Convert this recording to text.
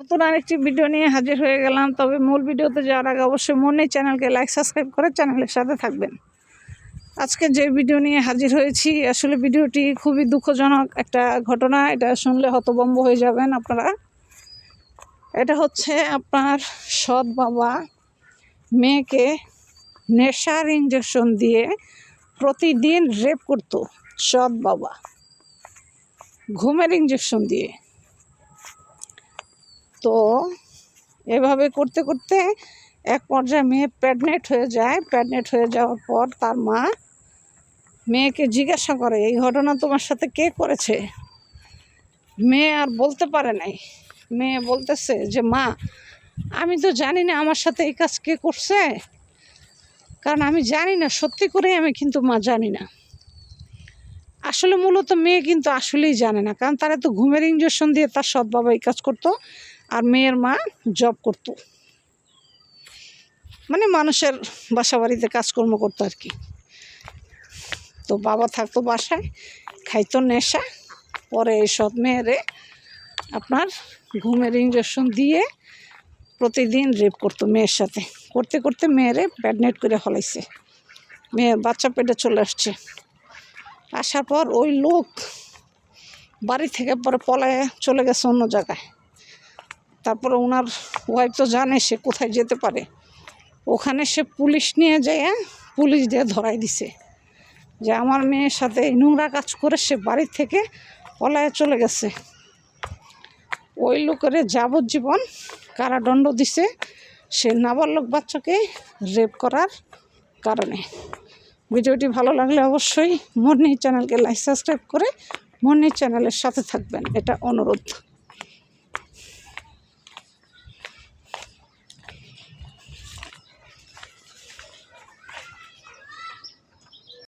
নতুন আরেকটি ভিডিও নিয়ে হাজির হয়ে গেলাম। তবে মূল ভিডিওতে যাওয়ার আগে অবশ্যই মনে চ্যানেলকে লাইক, সাবস্ক্রাইব করে চ্যানেলের সাথে থাকবেন। আজকে যে ভিডিও নিয়ে হাজির হয়েছি, আসলে ভিডিওটি খুবই দুঃখজনক একটা ঘটনা। এটা শুনলে হতবম্ব হয়ে যাবেন আপনারা। এটা হচ্ছে আপনার সৎ বাবা মেয়েকে নেশার ইঞ্জেকশন দিয়ে প্রতিদিন রেপ করতো সৎ বাবা। ঘুমের ইঞ্জেকশন দিয়ে। তো এভাবে করতে করতে এক পর্যায়ে মেয়ে প্যাডনেট হয়ে যায়। প্যাডনেট হয়ে যাওয়ার পর তার মা মেয়েকে জিজ্ঞাসা করে, এই ঘটনা তোমার সাথে কে করেছে? মেয়ে আর বলতে পারে নাই। মেয়ে বলতেছে যে, মা, আমি তো জানি না আমার সাথে এই কাজ কে করছে। কারণ আমি জানি না, সত্যি করে আমি কিন্তু মা জানি না। আসলে মূলত মেয়ে কিন্তু আসলেই জানে না। কারণ তারা তো ঘুমের ইঞ্জেকশন দিয়ে তার সৎ বাবা এই কাজ করতো। আর মেয়ের মা জব করতো। মানে মানুষের বাসা বাড়িতে কাজকর্ম করতো আর কি। তো বাবা থাকতো বাসায়, খাইতো নেশা, পরে এই সৎ মেয়েরে আপনার ঘুমের ইঞ্জেকশন দিয়ে প্রতিদিন রেপ করতো মেয়ের সাথে। করতে করতে মেয়েরে প্যাডনেট করে হলাইছে মেয়ের বাচ্চা পেটে চলে আসছে। আসার পর ওই লোক বাড়ি থেকে পরে পলায় চলে গেছে অন্য জায়গায়। তারপরে ওনার ওয়াইফ তো জানে সে কোথায় যেতে পারে। ওখানে সে পুলিশ নিয়ে যেয়ে পুলিশ দিয়ে ধরাই দিছে। যে আমার মেয়ের সাথে এই নোংরা কাজ করে সে বাড়ি থেকে পলায় চলে গেছে। ওই লোকের যাবজ্জীবন কারাদণ্ড দিছে সে নাবালক বাচ্চাকে রেপ করার কারণে। ভিডিওটি ভালো লাগলে অবশ্যই মর্নি চ্যানেলকে লাইক সাবস্ক্রাইব করে মর্নি চ্যানেলের সাথে থাকবেন। এটা অনুরোধ।